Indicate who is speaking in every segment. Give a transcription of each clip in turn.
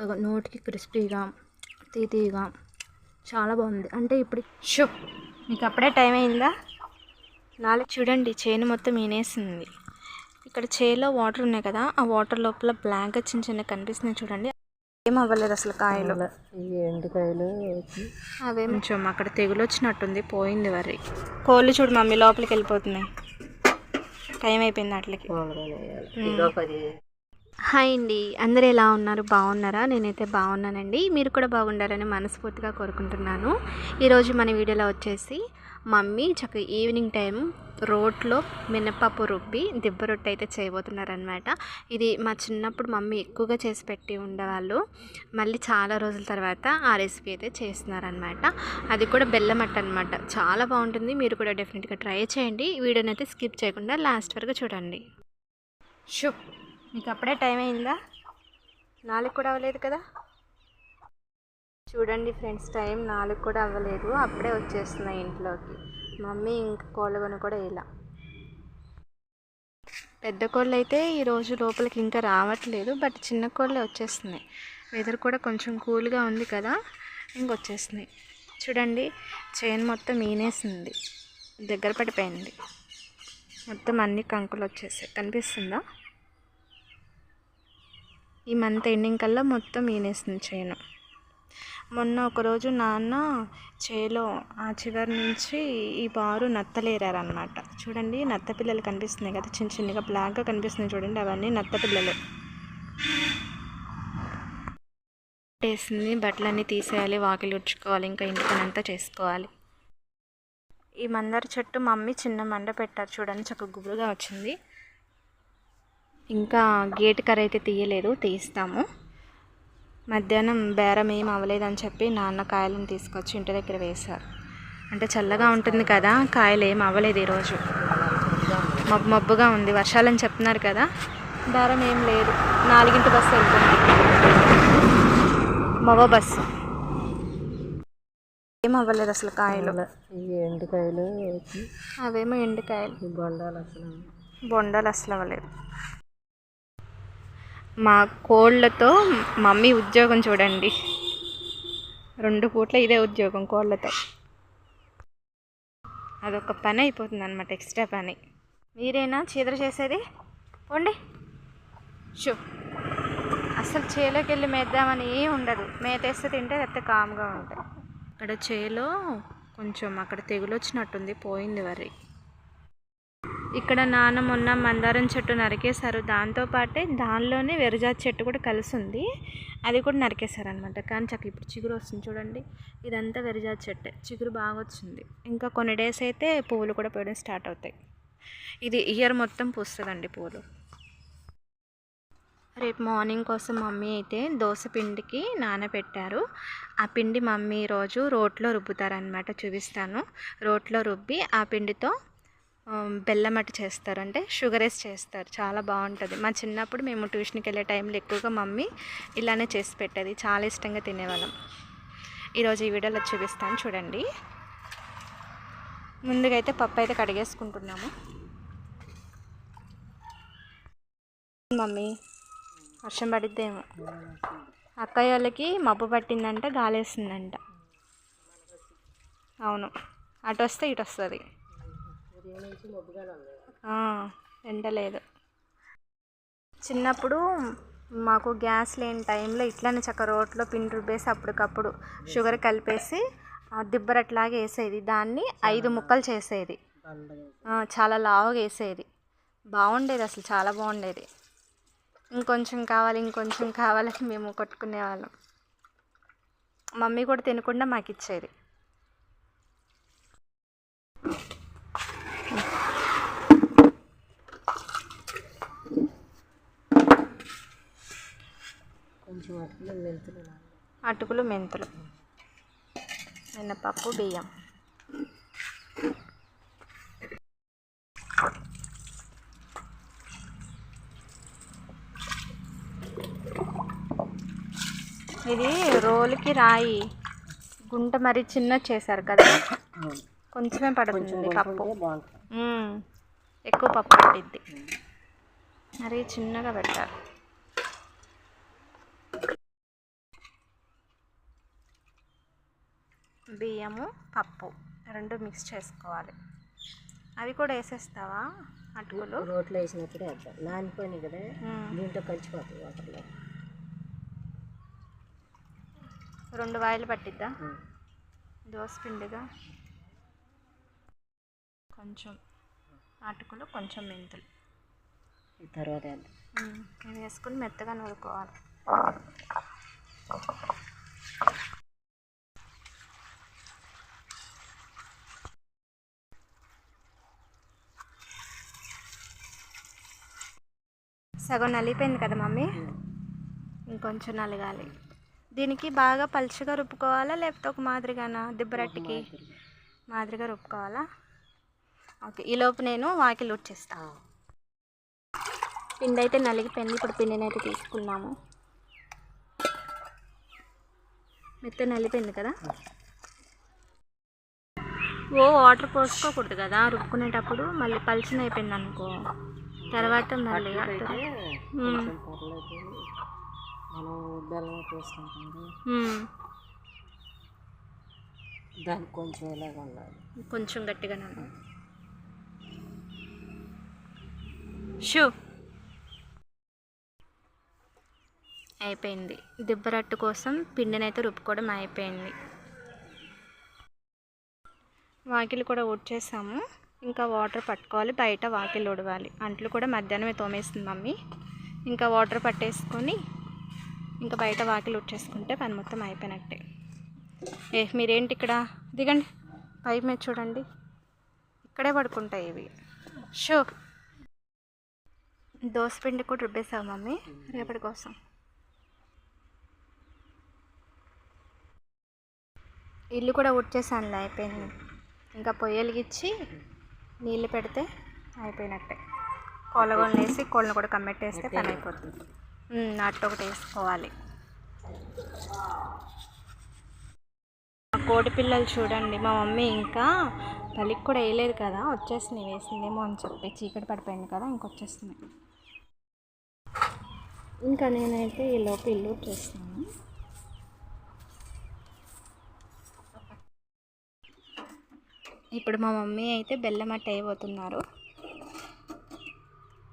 Speaker 1: నోటికి క్రిస్పీగా తీతీగా చాలా బాగుంది. అంటే ఇప్పుడు షో మీకు అప్పుడే టైం అయిందా? నాలుగు చూడండి చేను మొత్తం ఈనేసింది. ఇక్కడ చేలో వాటర్ ఉన్నాయి కదా ఆ వాటర్ లోపల బ్లాక్గా చిన్న చిన్న కనిపిస్తున్నాయి చూడండి. ఏం అవ్వలేదు అసలు కాయలు.
Speaker 2: ఎండుకాయలు
Speaker 1: అవే కొంచెం అక్కడ తెగులు వచ్చినట్టుంది పోయింది వరి. కోళ్ళు చూడు మమ్మీ లోపలికి వెళ్ళిపోతున్నాయి. టైం అయిపోయింది అట్లకి. హాయ్ అండి. అందరు ఎలా ఉన్నారు? బాగున్నారా? నేనైతే బాగున్నానండి. మీరు కూడా బాగుండాలని మనస్ఫూర్తిగా కోరుకుంటున్నాను. ఈరోజు మన వీడియోలో వచ్చేసి మమ్మీ చక్క ఈవినింగ్ టైం రోట్లో మినపప్పు రుబ్బి దిబ్బ రొట్టె అయితే చేయబోతున్నారనమాట ఇది మా చిన్నప్పుడు మమ్మీ ఎక్కువగా చేసి పెట్టి ఉండేవాళ్ళు. మళ్ళీ చాలా రోజుల తర్వాత ఆ రెసిపీ అయితే చేస్తున్నారనమాట అది కూడా బెల్లం అట్ట అనమాట చాలా బాగుంటుంది. మీరు కూడా డెఫినెట్గా ట్రై చేయండి. వీడియోని అయితే స్కిప్ చేయకుండా లాస్ట్ వరకు చూడండి. షూ. మీకు అప్పుడే టైం అయిందా? నాలుగు కూడా అవ్వలేదు కదా? చూడండి ఫ్రెండ్స్ టైం నాలుగు కూడా అవ్వలేదు. అప్పుడే వచ్చేస్తున్నాయి ఇంట్లోకి. మమ్మీ ఇంక కోళ్ళను కూడా ఇలా పెద్ద కోళ్ళు అయితే ఈరోజు లోపలికి ఇంకా రావట్లేదు బట్ చిన్న కోళ్ళే వచ్చేస్తున్నాయి. వెదర్ కూడా కొంచెం కూల్గా ఉంది కదా ఇంకొచ్చేస్తున్నాయి చూడండి చైన్ మొత్తం ఈనేసింది. దగ్గర పడిపోయింది. మొత్తం అన్ని కంకులు వచ్చేసాయి. కనిపిస్తుందా? ఈ మంత్ ఎండింగ్ కల్లా మొత్తం ఈనేస్తుంది చేను. మొన్న ఒకరోజు నాన్న చేలో ఆ చివరి నుంచి ఈ బారు నత్తలేరారనమాట చూడండి నత్త పిల్లలు కనిపిస్తున్నాయి కదా చిన్న చిన్నగా బ్లాక్గా కనిపిస్తున్నాయి చూడండి అవన్నీ నత్త పిల్లలు. వేసింది బట్టలన్నీ తీసేయాలి వాకిలి ఉడ్చుకోవాలి ఇంకా ఇంటి అంతా చేసుకోవాలి. ఈ మందార చెట్టు మమ్మీ చిన్న మండ పెట్టారు చూడండి చక్కగా గుబురుగా వచ్చింది. ఇంకా గేట్ కర్ర అయితే తీయలేదు తీస్తాము. మధ్యాహ్నం బేరం ఏం అవ్వలేదని చెప్పి నాన్న కాయలను తీసుకొచ్చి ఇంటి దగ్గర వేశారు. అంటే చల్లగా ఉంటుంది కదా కాయలు ఏం అవ్వలేదు ఈరోజు. మబ్బు మబ్బుగా ఉంది వర్షాలని చెప్తున్నారు కదా. బేరం ఏం లేదు. నాలుగింటి బస్సు వెళ్తుంది. మగ బస్సు. ఏం అవ్వలేదు అసలు కాయలు.
Speaker 2: ఎండుకాయలు.
Speaker 1: అవేమో ఎండుకాయలు.
Speaker 2: బొండాలు అసలు.
Speaker 1: బొండాలు అసలు అవ్వలేదు. మా కోళ్ళతో మమ్మీ ఉద్యోగం చూడండి. రెండు పూట్ల ఇదే ఉద్యోగం కోళ్ళతో. అదొక పని అయిపోతుంది అనమాట ఎక్స్ట్రా పని. మీరేనా చీదర చేసేది? పోండి. షూ. అసలు చేలోకి వెళ్ళి మేద్దామని ఏం ఉండదు. మేతేస్తే తింటే లేకపోతే కామ్గా ఉంటాయి అక్కడ చేలో కొంచెం అక్కడ తెగులు వచ్చినట్టుంది పోయింది వరి. ఇక్కడ నాన్న మొన్న మందారం చెట్టు నరికేశారు. దాంతోపాటే దానిలోనే వెరజాతి చెట్టు కూడా కలిసి ఉంది అది కూడా నరికేశారు అనమాట కానీ చక్క ఇప్పుడు చిగురు వస్తుంది చూడండి. ఇదంతా వెరజాతి చెట్టే. చిగురు బాగా వచ్చింది. ఇంకా కొన్ని డేస్ అయితే పువ్వులు కూడా పోయడం స్టార్ట్ అవుతాయి. ఇది ఇయర్ మొత్తం పూస్తుందండి పూలు. రేపు మార్నింగ్ కోసం మమ్మీ అయితే దోశ పిండికి నానబెట్టారు. ఆ పిండి మమ్మీ రోజు రోట్లో రుబ్బుతారనమాట చూపిస్తాను. రోట్లో రుబ్బి ఆ పిండితో బెల్లం అట్ట చేస్తారు. అంటే షుగర్ వేసి చేస్తారు. చాలా బాగుంటుంది. మా చిన్నప్పుడు మేము ట్యూషన్కి వెళ్ళే టైంలో ఎక్కువగా మమ్మీ ఇలానే చేసి పెట్టేది. చాలా ఇష్టంగా తినేవాళ్ళం. ఈరోజు ఈ వీడియోలో చూపిస్తాను. చూడండి. ముందుగా అయితే పప్పు అయితే కడిగేసుకుంటున్నాము. మమ్మీ వర్షం పడిద్దేమో. అక్కయ్య వాళ్ళకి మబ్బు పట్టిందంట గాలేసిందంట. అవును. అటు వస్తే ఇటు వస్తుంది
Speaker 2: ఉదయం నుంచి మబ్బుగానే ఉంది
Speaker 1: ఆ, ఎండ లేదు చిన్నప్పుడు మాకు గ్యాస్ లేని టైంలో ఇట్లానే చక్క రోట్లో పిండి రుబ్బేసి అప్పటికప్పుడు షుగర్ కలిపేసి దిబ్బరట్లాగా వేసేది. దాన్ని ఐదు ముక్కలు చేసేది. చాలా లావుగా వేసేది. బాగుండేది అసలు చాలా బాగుండేది. ఇంకొంచెం కావాలి ఇంకొంచెం కావాలని మేము కొట్టుకునేవాళ్ళం మమ్మీ కూడా తినకుండా మాకు ఇచ్చేది
Speaker 2: కొంచెం అటుకులు మెంతులు నానబెట్టి.
Speaker 1: అటుకులు మెంతులు మినపప్పు బియ్యం. ఇది రోలుకి రాయి గుంట మరి చిన్న చేశారు కదా. కొంచెమే పడుతుంది పప్పు. ఎక్కువ పప్పు పట్టిద్ది. మరి చిన్నగా పెట్టారు బియ్యము పప్పు రెండు మిక్స్ చేసుకోవాలి. అవి కూడా వేసేస్తావా అటుకులు?
Speaker 2: రోట్లో వేసినప్పుడే వేద్దాం. నానిపోయినాయి కదా. దీంట్లో కలిసిపోతాయి వాటర్లో.
Speaker 1: రెండు వాయిలు పట్టిద్దా? దోశ పిండిగా? కొంచెం అటుకులు కొంచెం మెంతులు.
Speaker 2: ఈ తర్వాత
Speaker 1: వేసుకుని మెత్తగా నూరుకోవాలి. సగం నలిగిపోయింది కదా మమ్మీ? ఇంకొంచెం నలగాలి. దీనికి బాగా పలుచగా రుబ్బుకోవాలా లేకపోతే ఒక మాదిరిగానా? దిబ్బరట్టికి మాదిరిగా. రుబ్బుకోవాలా? ఓకే ఈలోపు నేను వాకిలు వచ్చేస్తా పిండి అయితే నలిగిపోయింది. ఇప్పుడు పిండిని అయితే తీసుకున్నాము మెత్త నలిపోయింది కదా? ఓ వాటర్ పోసుకోకూడదు కదా. రుబ్బుకునేటప్పుడు మళ్ళీ పలిచిన అయిపోయింది అనుకో తర్వాత మళ్ళీ
Speaker 2: మనం బెల్లం వేసుకుంటాం. దానికి కొంచెం ఇలాగ ఉండాలి
Speaker 1: కొంచెం షూ. అయిపోయింది. దిబ్బరట్టు కోసం పిండినైతే రుబ్బుకోవడం అయిపోయింది. వాకిలు కూడా ఊడ్చేసాము. ఇంకా వాటర్ పట్టుకోవాలి బయట వాకిలు ఉడవాలి అంట్లు కూడా మధ్యాహ్నమే తోమేస్తుంది మమ్మీ. ఇంకా వాటర్ పట్టేసుకొని ఇంకా బయట వాకిలు ఉడ్చేసుకుంటే పని మొత్తం అయిపోయినట్టే. ఏ మీరేంటి ఇక్కడ? దిగండి. పై మీద చూడండి. ఇక్కడే పడుకుంటాయి ఇవి. షో. దోశ పిండి కూడా రుబ్బేసావు మమ్మీ. రేపటి కోసం. ఇల్లు కూడా ఉడ్చేసానులే అయిపోయింది. ఇంకా పొయ్యి వెలిగించి నీళ్ళు పెడితే అయిపోయినట్టే. కోలగోళ్ళు వేసి కోళ్ళను కూడా కమ్మెట్టేస్తే పని అయిపోతుంది అట్టు ఒకటి వేసుకోవాలి. మా కోడి పిల్లలు చూడండి మా మమ్మీ ఇంకా తల్లికి కూడా వేయలేదు కదా వచ్చేస్తున్నాయి వేసిందేమో అని చెప్పి చీకటి పడిపోయింది కదా ఇంకొచ్చేస్తున్నాయి ఇంకా నేనైతే ఈ లోపు ఇల్లు చేస్తున్నాను ఇప్పుడు మా మమ్మీ అయితే బెల్లం అట్ట అయిపోతున్నారు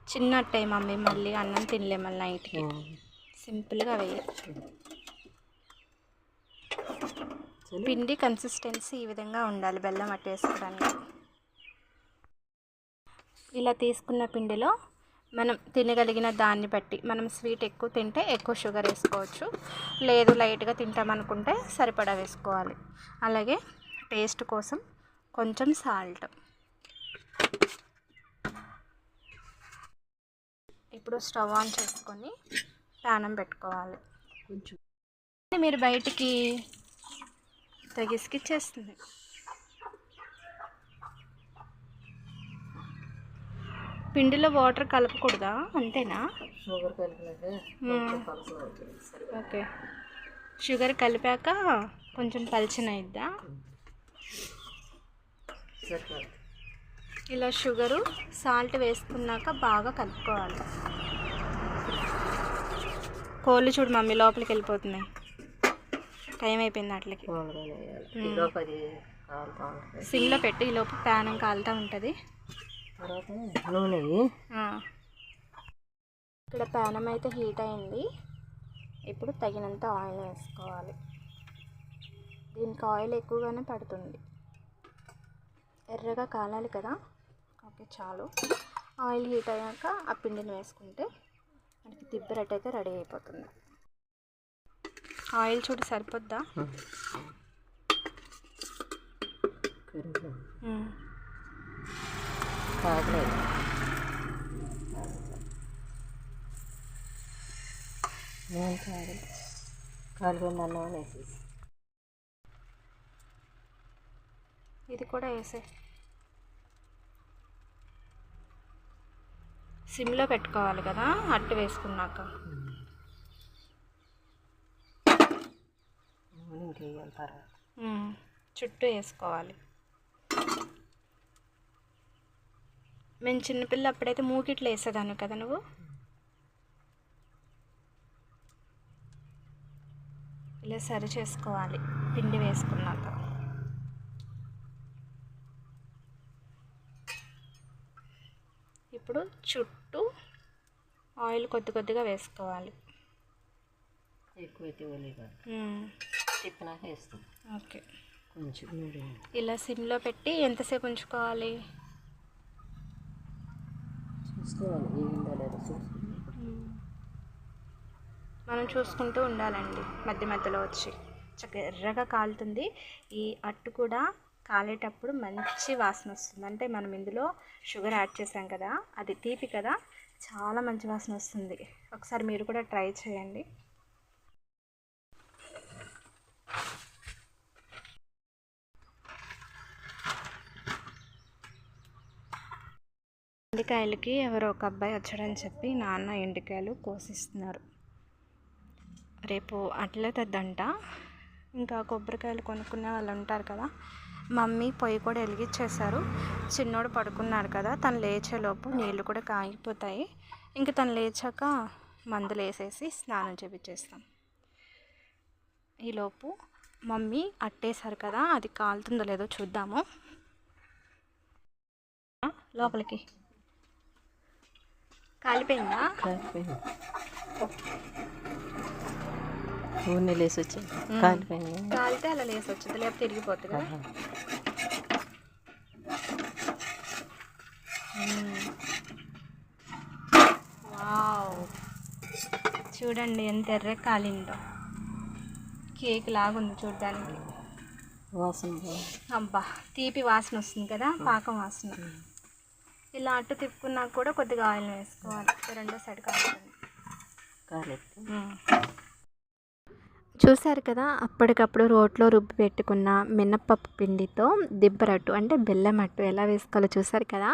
Speaker 1: చిన్న అట్టాయి మమ్మీ మళ్ళీ అన్నం తినలే మళ్ళీ నైట్కి. సింపుల్గా వేయచ్చు. పిండి కన్సిస్టెన్సీ ఈ విధంగా ఉండాలి బెల్లం అట్ట వేసుకోవడానికి. ఇలా తీసుకున్న పిండిలో మనం తినగలిగిన దాన్ని బట్టి మనం స్వీట్ ఎక్కువ తింటే ఎక్కువ షుగర్ వేసుకోవచ్చు. లేదు లైట్గా తింటామనుకుంటే సరిపడా వేసుకోవాలి. అలాగే టేస్ట్ కోసం కొంచెం సాల్ట్. ఇప్పుడు స్టవ్ ఆన్ చేసుకొని ప్యానం పెట్టుకోవాలి.
Speaker 2: కొంచెం.
Speaker 1: మీరు బయటికి తగిసికిచ్చేస్తుంది పిండిలో వాటర్ కలపకూడదా? అంతేనా?
Speaker 2: Sugar
Speaker 1: okay. షుగర్ కలిపాక కొంచెం పలిచిన ఇద్దా ఇలా షుగరు సాల్ట్ వేసుకున్నాక బాగా కలుపుకోవాలి. కోళ్ళు చూడు మమ్మీ లోపలికి వెళ్ళిపోతున్నాయి. టైం అయిపోయింది అట్లకి. సిమ్లో పెట్టి ఈ లోపు ప్యానం కాలుతూ ఉంటుంది.
Speaker 2: నూనె.
Speaker 1: ఇక్కడ ప్యానం అయితే హీట్ అయింది. ఇప్పుడు తగినంత ఆయిల్ వేసుకోవాలి. దీనికి ఆయిల్ ఎక్కువగానే పడుతుంది. ఎర్రగా కాలాలి కదా. ఓకే చాలు. ఆయిల్ హీట్ అయ్యాక ఆ పిండిని వేసుకుంటే మనకి దిబ్బరట్టు అయితే రెడీ అయిపోతుంది. ఆయిల్ చూడు సరిపోద్దా?
Speaker 2: కాదు అన్నం వేసేసి
Speaker 1: ఇది కూడా వేసే. సిమ్లో పెట్టుకోవాలి కదా అట్టు వేసుకున్నాక. చుట్టూ వేసుకోవాలి. మేము చిన్నపిల్ల అప్పుడైతే మూకిట్లో వేసేదాన్ని కదా నువ్వు? ఇలా సరి చేసుకోవాలి పిండి వేసుకున్నాక. కాలేటప్పుడు చుట్టూ ఆయిల్ కొద్ది కొద్దిగా వేసుకోవాలి.
Speaker 2: ఎక్కువైతే. తిప్పినాక వేస్తాం.
Speaker 1: ఓకే.
Speaker 2: కొంచెం.
Speaker 1: ఇలా సిమ్లో పెట్టి ఎంతసేపు ఉంచుకోవాలి? మనం చూసుకుంటూ ఉండాలండి మధ్య మధ్యలో వచ్చి. చక్కగా ఎర్రగా కాలుతుంది. ఈ అట్టు కూడా కాలేటప్పుడు మంచి వాసన వస్తుంది. అంటే మనం ఇందులో షుగర్ యాడ్ చేసాం కదా అది తీపి కదా చాలా మంచి వాసన వస్తుంది. ఒకసారి మీరు కూడా ట్రై చేయండి. ఎండికాయలకి ఎవరో ఒక అబ్బాయి వచ్చాడని చెప్పి నాన్న ఎండికాయలు కోసిస్తున్నారు. రేపు అట్లే తెద్దంట. ఇంకా కొబ్బరికాయలు కొనుక్కునే వాళ్ళు ఉంటారు కదా మమ్మీ పొయ్యి కూడా వెలిగించేశారు. చిన్నోడు పడుకున్నాడు కదా తను లేచేలోపు నీళ్ళు కూడా కాగిపోతాయి. ఇంక తను లేచాక మందులు వేసేసి స్నానం చేపించేస్తాం ఈలోపు మమ్మీ అట్టేశారు కదా అది కాలుతుందో లేదో చూద్దాము. లోపలికి. కాలిపోయిందా?
Speaker 2: కాలిపోయింది. ఊరిని లేసి వచ్చి కాలిపోయింది.
Speaker 1: కాలితే అలా లేసి వచ్చింది లేకపోతే తిరిగిపోతుంది కదా. చూడండి ఎంత ఎర్ర కాలిందో కేక్ లాగుంది చూడడానికి.
Speaker 2: వాసన.
Speaker 1: అబ్బా తీపి వాసన వస్తుంది కదా పాకం వాసన. ఇలా అట్టు తిప్పుకున్నాక కూడా కొద్దిగా ఆయిల్ వేసుకోవాలి. రెండో సైడ్ కాలుతుంది.
Speaker 2: కాలేదు
Speaker 1: చూశారు కదా అప్పటికప్పుడు రోట్లో రుబ్బి పెట్టుకున్న మినప్పప్పు పిండితో దిబ్బరట్టు అంటే బెల్లం అట్టు ఎలా వేసుకోవాలో చూశారు కదా.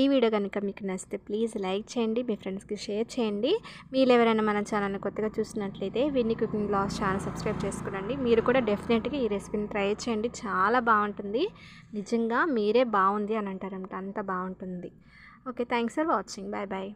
Speaker 1: ఈ వీడియో కనుక మీకు నచ్చితే ప్లీజ్ లైక్ చేయండి మీ ఫ్రెండ్స్కి షేర్ చేయండి. మీరు ఎవరైనా మన ఛానల్ని కొత్తగా చూసినట్లయితే విన్ని కుకింగ్ బ్లాగ్స్ ఛానల్ సబ్స్క్రైబ్ చేసుకోండి. మీరు కూడా డెఫినెట్గా ఈ రెసిపీని ట్రై చేయండి చాలా బాగుంటుంది. నిజంగా మీరే బాగుంది అని అంటారంట అంత బాగుంటుంది. Okay thanks for watching. Bye bye